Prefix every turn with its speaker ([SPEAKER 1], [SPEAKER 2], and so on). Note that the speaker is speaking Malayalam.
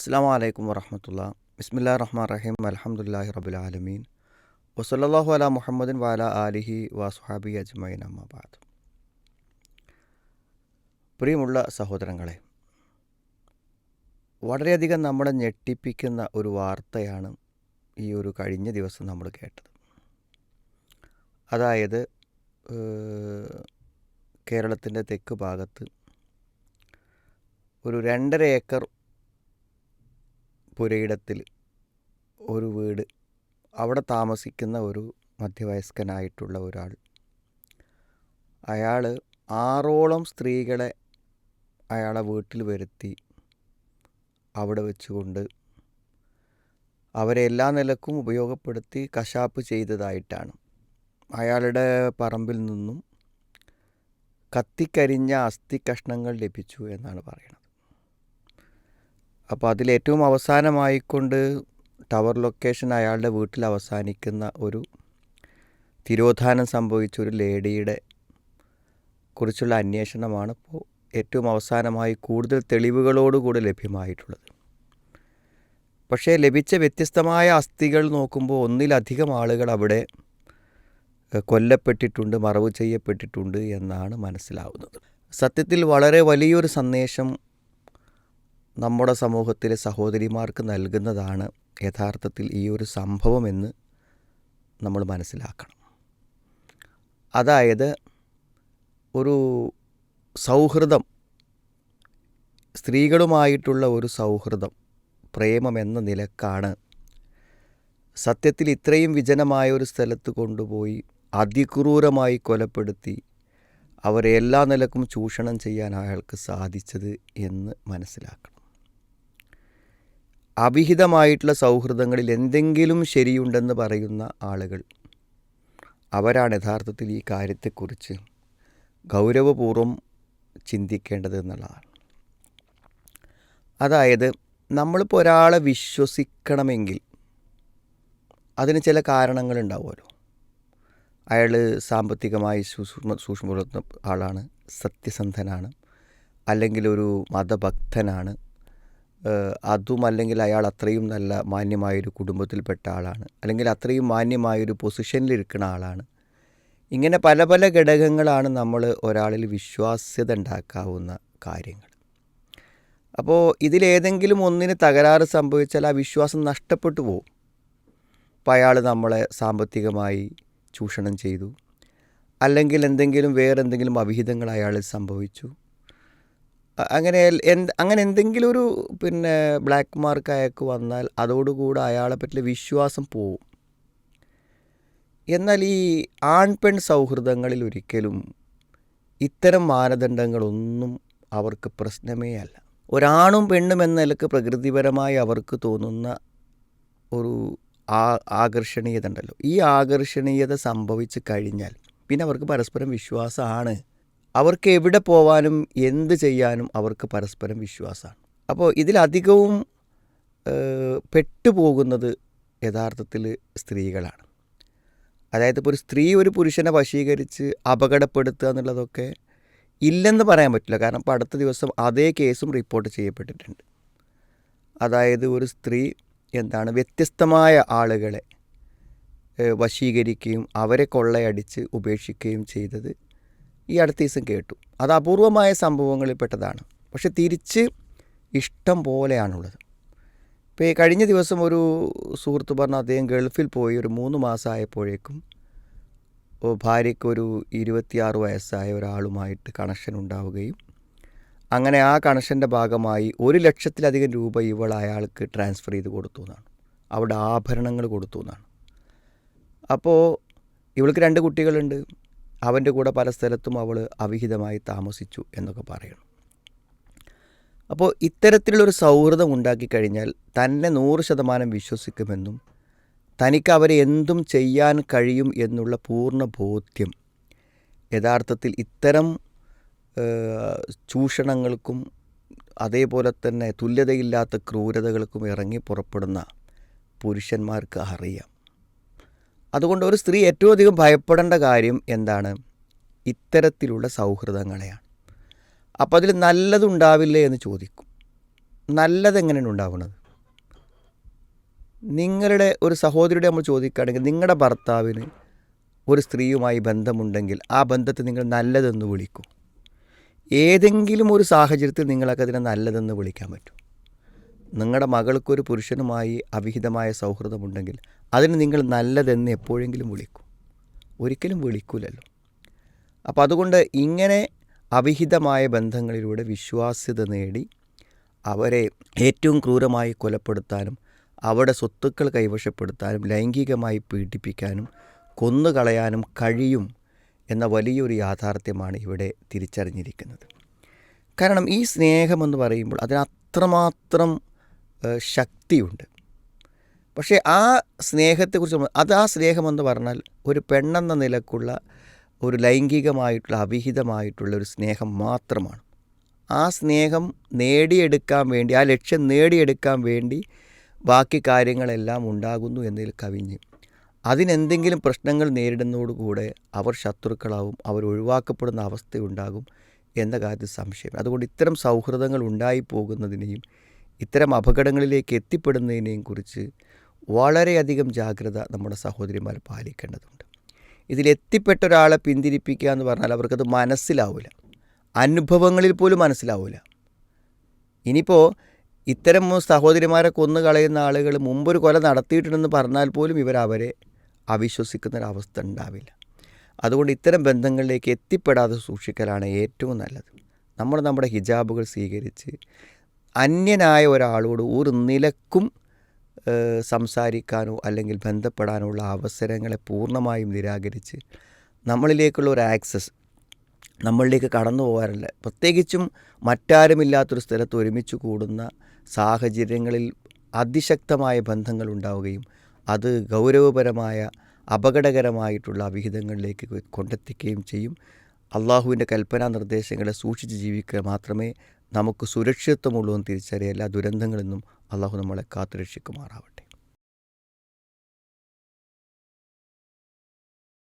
[SPEAKER 1] അസ്സാം വലൈക്കും വറഹമത്തുള്ള. ബിസ്മില്ലാ റഹ്മാൻ റഹീം. അലഹമുല്ലാഹി റബുൽ ആലമീൻ. വസല്ലാഹു അല മുഹമ്മദിൻ വാല ആലിഹി വാസുഹാബി അജ്മൈൻ അമ്മാബാദ് പ്രിയമുള്ള സഹോദരങ്ങളെ വളരെയധികം നമ്മളെ ഞെട്ടിപ്പിക്കുന്ന ഒരു വാർത്തയാണ് ഈ ഒരു കഴിഞ്ഞ ദിവസം നമ്മൾ കേട്ടത്. അതായത് കേരളത്തിന്റെ തെക്ക് ഭാഗത്ത് ഒരു രണ്ടര ഏക്കർ പുരയിടത്തിൽ ഒരു വീട് അവിടെ താമസിക്കുന്ന ഒരു മധ്യവയസ്കനായിട്ടുള്ള ഒരാൾ. അയാൾ ആറോളം സ്ത്രീകളെ അയാളെ വീട്ടിൽ വരുത്തി അവിടെ വെച്ചുകൊണ്ട് അവരെ എല്ലാ നിലക്കും ഉപയോഗപ്പെടുത്തി കശാപ്പ് ചെയ്തതായിട്ടാണ്. അയാളുടെ പറമ്പിൽ നിന്നും കത്തിക്കരിഞ്ഞ അസ്ഥി കഷ്ണങ്ങൾ ലഭിച്ചു എന്നാണ് പറയുന്നത്. അപ്പോൾ അതിലേറ്റവും അവസാനമായിക്കൊണ്ട് ടവർ ലൊക്കേഷൻ അയാളുടെ വീട്ടിൽ അവസാനിക്കുന്ന ഒരു തിരോധാനം സംഭവിച്ച ഒരു ലേഡിയുടെ കുറിച്ചുള്ള അന്വേഷണമാണ് ഇപ്പോൾ ഏറ്റവും അവസാനമായി കൂടുതൽ തെളിവുകളോടുകൂടി ലഭ്യമായിട്ടുള്ളത്. പക്ഷേ ലഭിച്ച വ്യത്യസ്തമായ അസ്ഥികൾ നോക്കുമ്പോൾ ഒന്നിലധികം ആളുകൾ അവിടെ കൊല്ലപ്പെട്ടിട്ടുണ്ട് മറവ് ചെയ്യപ്പെട്ടിട്ടുണ്ട് എന്നാണ് മനസ്സിലാവുന്നത്. സത്യത്തിൽ വളരെ വലിയൊരു സന്ദേശം നമ്മുടെ സമൂഹത്തിലെ സഹോദരിമാർക്ക് നൽകുന്നതാണ് യഥാർത്ഥത്തിൽ ഈ ഒരു സംഭവമെന്ന് നമ്മൾ മനസ്സിലാക്കണം. അതായത് ഒരു സൗഹൃദം സ്ത്രീകളുമായിട്ടുള്ള ഒരു സൗഹൃദം പ്രേമം എന്ന നിലക്കാണ് സത്യത്തിൽ ഇത്രയും വിജനമായ ഒരു സ്ഥലത്ത് കൊണ്ടുപോയി അതിക്രൂരമായി കൊലപ്പെടുത്തി അവരെ എല്ലാ നിലക്കും ചൂഷണം ചെയ്യാൻ അയാൾക്ക് സാധിച്ചത് എന്ന് മനസ്സിലാക്കണം. അവിഹിതമായിട്ടുള്ള സൗഹൃദങ്ങളിൽ എന്തെങ്കിലും ശരിയുണ്ടെന്ന് പറയുന്ന ആളുകൾ. അവരാണ് യഥാർത്ഥത്തിൽ ഈ കാര്യത്തെക്കുറിച്ച് ഗൗരവപൂർവം ചിന്തിക്കേണ്ടത് എന്നുള്ളതാണ്. അതായത് നമ്മളിപ്പോൾ ഒരാളെ വിശ്വസിക്കണമെങ്കിൽ അതിന് ചില കാരണങ്ങളുണ്ടാവുമല്ലോ അയാൾ സാമ്പത്തികമായി സൂക്ഷ്മ സൂക്ഷ്മ ആളാണ് സത്യസന്ധനാണ് അല്ലെങ്കിൽ ഒരു മതഭക്തനാണ് അതും അല്ലെങ്കിൽ അയാൾ അത്രയും നല്ല മാന്യമായൊരു കുടുംബത്തിൽപ്പെട്ട ആളാണ്. അല്ലെങ്കിൽ അത്രയും മാന്യമായൊരു പൊസിഷനിലിരിക്കുന്ന ആളാണ്. ഇങ്ങനെ പല പല ഘടകങ്ങളാണ് നമ്മൾ ഒരാളിൽ വിശ്വാസ്യത ഉണ്ടാക്കാവുന്ന കാര്യങ്ങൾ. അപ്പോൾ ഇതിലേതെങ്കിലും ഒന്നിന് തകരാറ് സംഭവിച്ചാൽ ആ വിശ്വാസം നഷ്ടപ്പെട്ടു പോകും അപ്പോൾ അയാൾ നമ്മളെ സാമ്പത്തികമായി ചൂഷണം ചെയ്തു. അല്ലെങ്കിൽ എന്തെങ്കിലും വേറെ എന്തെങ്കിലും അവിഹിതങ്ങൾ അയാളിൽ സംഭവിച്ചു. അങ്ങനെ അങ്ങനെ എന്തെങ്കിലും ഒരു പിന്നെ ബ്ലാക്ക് മാർക്ക് അയാൾക്ക് വന്നാൽ അതോടുകൂടെ അയാളെ പറ്റിയ വിശ്വാസം പോവും. എന്നാൽ ഈ ആൺ പെൺ സൗഹൃദങ്ങളിൽ ഒരിക്കലും ഇത്തരം മാനദണ്ഡങ്ങളൊന്നും അവർക്ക് പ്രശ്നമേ അല്ല. ഒരാണും പെണ്ണും എന്ന നിലയ്ക്ക് പ്രകൃതിപരമായി അവർക്ക് തോന്നുന്ന ഒരു ആ ആകർഷണീയത ഉണ്ടല്ലോ. ഈ ആകർഷണീയത സംഭവിച്ചു കഴിഞ്ഞാൽ പിന്നെ അവർക്ക് പരസ്പരം വിശ്വാസമാണ്. അവർക്ക് എവിടെ പോവാനും എന്ത് ചെയ്യാനും അവർക്ക് പരസ്പരം വിശ്വാസമാണ്. അപ്പോൾ ഇതിലധികവും പെട്ടുപോകുന്നത് യഥാർത്ഥത്തിൽ സ്ത്രീകളാണ്. അതായത് ഇപ്പോൾ ഒരു സ്ത്രീ ഒരു പുരുഷനെ വശീകരിച്ച് അപകടപ്പെടുത്തുക എന്നുള്ളതൊക്കെ ഇല്ലെന്ന് പറയാൻ പറ്റില്ല. കാരണം ഇപ്പോൾ അടുത്ത ദിവസം അതേ കേസും റിപ്പോർട്ട് ചെയ്യപ്പെട്ടിട്ടുണ്ട്. അതായത് ഒരു സ്ത്രീ എന്താണ് വ്യത്യസ്തമായ ആളുകളെ വശീകരിക്കുകയും അവരെ കൊള്ളയടിച്ച് ഉപേക്ഷിക്കുകയും ചെയ്തത് ഈ അടുത്ത ദിവസം കേട്ടു. അത് അപൂർവമായ സംഭവങ്ങളിൽ പെട്ടതാണ്. പക്ഷെ തിരിച്ച് ഇഷ്ടം പോലെയാണുള്ളത്. ഇപ്പോൾ ഈ കഴിഞ്ഞ ദിവസം ഒരു സുഹൃത്ത് പറഞ്ഞ അദ്ദേഹം ഗൾഫിൽ പോയി ഒരു മൂന്ന് മാസമായപ്പോഴേക്കും ഭാര്യയ്ക്ക് ഒരു ഇരുപത്തിയാറ് വയസ്സായ ഒരാളുമായിട്ട് കണക്ഷൻ ഉണ്ടാവുകയും അങ്ങനെ ആ കണക്ഷന്റെ ഭാഗമായി ഒരു ലക്ഷത്തിലധികം രൂപ ഇവൾ അയാൾക്ക് ട്രാൻസ്ഫർ ചെയ്ത് കൊടുത്തു എന്നാണ്. അവിടെ ആഭരണങ്ങൾ കൊടുത്തു എന്നാണ്. അപ്പോൾ ഇവൾക്ക് രണ്ട് കുട്ടികളുണ്ട്. അവന്റെ കൂടെ പല സ്ഥലത്തും അവൾ അവിഹിതമായി താമസിച്ചു എന്നൊക്കെ പറയുന്നു അപ്പോൾ ഇത്തരത്തിലുള്ളൊരു സൗഹൃദം ഉണ്ടാക്കി കഴിഞ്ഞാൽ തന്നെ നൂറ് ശതമാനം വിശ്വസിക്കുമെന്നും തനിക്ക് അവരെ എന്തും ചെയ്യാൻ കഴിയും എന്നുള്ള പൂർണ ബോധ്യം യഥാർത്ഥത്തിൽ ഇത്തരം ചൂഷണങ്ങൾക്കും അതേപോലെ തന്നെ തുല്യതയില്ലാത്ത ക്രൂരതകൾക്കും ഇറങ്ങി പുറപ്പെടുന്ന പുരുഷന്മാർക്ക് അറിയാം. അതുകൊണ്ട് ഒരു സ്ത്രീ ഏറ്റവും അധികം ഭയപ്പെടേണ്ട കാര്യം എന്താണ്? ഇത്തരത്തിലുള്ള സൗഹൃദങ്ങളെയാണ്. അപ്പോൾ അതിൽ നല്ലതുണ്ടാവില്ലേ എന്ന് ചോദിക്കും. നല്ലതെങ്ങനെയാണ് ഉണ്ടാവുന്നത്? നിങ്ങളുടെ ഒരു സഹോദരിയുടെ നമ്മൾ ചോദിക്കുകയാണെങ്കിൽ നിങ്ങളുടെ ഭർത്താവിന് ഒരു സ്ത്രീയുമായി ബന്ധമുണ്ടെങ്കിൽ ആ ബന്ധത്തെ നിങ്ങൾ നല്ലതെന്ന് വിളിക്കും. ഏതെങ്കിലും ഒരു സാഹചര്യത്തിൽ നിങ്ങളൊക്കെ അതിനെ നല്ലതെന്ന് വിളിക്കാൻ പറ്റും. നിങ്ങളുടെ മകൾക്കൊരു പുരുഷനുമായി അവിഹിതമായ സൗഹൃദമുണ്ടെങ്കിൽ അതിന് നിങ്ങൾ നല്ലതെന്ന് എപ്പോഴെങ്കിലും വിളിക്കും. ഒരിക്കലും വിളിക്കൂലല്ലോ. അപ്പോൾ അതുകൊണ്ട് ഇങ്ങനെ അവിഹിതമായ ബന്ധങ്ങളിലൂടെ വിശ്വാസ്യത നേടി അവരെ ഏറ്റവും ക്രൂരമായി കൊലപ്പെടുത്താനും അവരുടെ സ്വത്തുക്കൾ കൈവശപ്പെടുത്താനും ലൈംഗികമായി പീഡിപ്പിക്കാനും കൊന്നുകളയാനും കഴിയും എന്ന വലിയൊരു യാഥാർത്ഥ്യമാണ് ഇവിടെ തിരിച്ചറിഞ്ഞിരിക്കുന്നത്. കാരണം ഈ സ്നേഹമെന്ന് പറയുമ്പോൾ അതിന് അത്രമാത്രം ഏഹ്, ശക്തിയുണ്ട്. പക്ഷേ ആ സ്നേഹത്തെക്കുറിച്ച് അത് ആ സ്നേഹമെന്ന് പറഞ്ഞാൽ ഒരു പെണ്ണെന്ന നിലക്കുള്ള ഒരു ലൈംഗികമായിട്ടുള്ള അവിഹിതമായിട്ടുള്ള ഒരു സ്നേഹം മാത്രമാണ്. ആ സ്നേഹം നേടിയെടുക്കാൻ വേണ്ടി ആ ലക്ഷ്യം നേടിയെടുക്കാൻ വേണ്ടി ബാക്കി കാര്യങ്ങളെല്ലാം ഉണ്ടാകുന്നു എന്നതിൽ കവിഞ്ഞ്. അതിനെന്തെങ്കിലും പ്രശ്നങ്ങൾ നേരിടുന്നതോടുകൂടെ അവർ ശത്രുക്കളാവും അവർ ഒഴിവാക്കപ്പെടുന്ന അവസ്ഥയുണ്ടാകും എന്ന കാര്യത്തിൽ സംശയം. അതുകൊണ്ട് ഇത്തരം സൗഹൃദങ്ങൾ ഉണ്ടായി പോകുന്നതിനെയും ഇത്തരം അപകടങ്ങളിലേക്ക് എത്തിപ്പെടുന്നതിനെയും കുറിച്ച് വളരെയധികം ജാഗ്രത നമ്മുടെ സഹോദരിമാർ പാലിക്കേണ്ടതുണ്ട്. ഇതിലെത്തിപ്പെട്ട ഒരാളെ പിന്തിരിപ്പിക്കുക എന്ന് പറഞ്ഞാൽ അവർക്കത് മനസ്സിലാവില്ല അനുഭവങ്ങളിൽ പോലും മനസ്സിലാവില്ല ഇനിയിപ്പോൾ ഇത്തരം സഹോദരിമാരെ കൊന്നു കളയുന്ന ആളുകൾ മുമ്പൊരു കൊല നടത്തിയിട്ടുണ്ടെന്ന് പറഞ്ഞാൽ പോലും ഇവർ അവരെ അവിശ്വസിക്കുന്നൊരവസ്ഥ ഉണ്ടാവില്ല. അതുകൊണ്ട് ഇത്തരം ബന്ധങ്ങളിലേക്ക് എത്തിപ്പെടാതെ സൂക്ഷിക്കലാണ് ഏറ്റവും നല്ലത്. നമ്മൾ നമ്മുടെ ഹിജാബുകൾ സ്വീകരിച്ച് അന്യനായ ഒരാളോട് ഒരു നിലക്കും സംസാരിക്കാനോ അല്ലെങ്കിൽ ബന്ധപ്പെടാനോ ഉള്ള അവസരങ്ങളെ പൂർണമായും നിരാകരിച്ച് നമ്മളിലേക്കുള്ള ഒരു ആക്സസ് നമ്മളിലേക്ക് കടന്നു പോകാറില്ല. പ്രത്യേകിച്ചും മറ്റാരുമില്ലാത്തൊരു സ്ഥലത്ത് ഒരുമിച്ച് കൂടുന്ന സാഹചര്യങ്ങളിൽ അതിശക്തമായ ബന്ധങ്ങൾ ഉണ്ടാവുകയും അത് ഗൗരവപരമായ അപകടകരമായിട്ടുള്ള അവിഹിതങ്ങളിലേക്ക് കൊണ്ടെത്തിക്കുകയും ചെയ്യും. അള്ളാഹുവിന്റെ കൽപ്പനാ നിർദ്ദേശങ്ങളെ സൂക്ഷിച്ച് ജീവിക്കുക മാത്രമേ നമുക്ക് സുരക്ഷിതത്വമുള്ളൂ എന്ന് തിരിച്ചറിയ എല്ലാ ദുരന്തങ്ങളിൽ നിന്നും അള്ളാഹു നമ്മളെ കാത്തുരക്ഷിക്കുമാറാവട്ടെ.